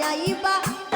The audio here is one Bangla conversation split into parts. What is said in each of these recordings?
Paraíba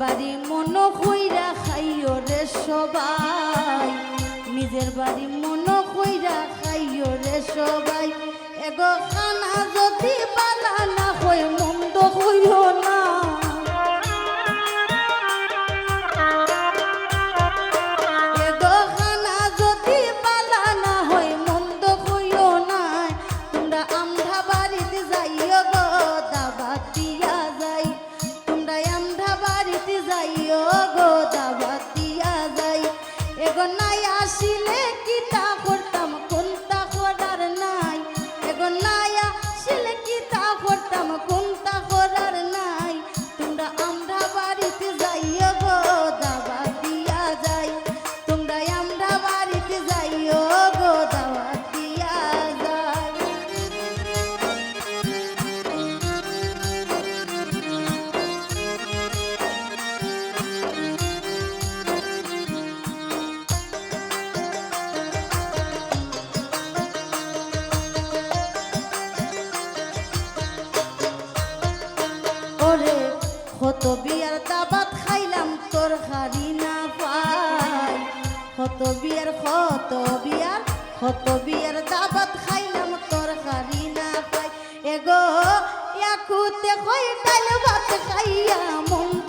বাড়ি মন কইরা খাইও রে সবাই। নিজের বাড়ি মন কইরা খাইও রে সবাই। এগো খানা কত বিয়ার কত বিয়ার কত বিয়ার দাবাত খাইলাম তোর খারি না পাই। এগো, ইয়াকুতে কই ডাল ভাত খাইয়া মন্দ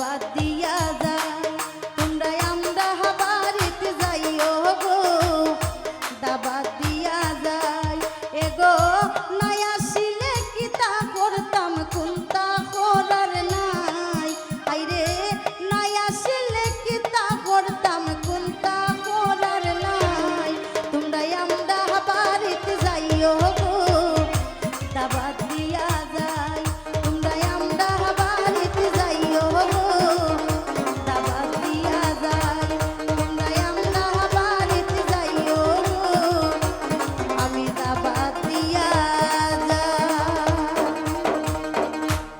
বাদ দিয়ে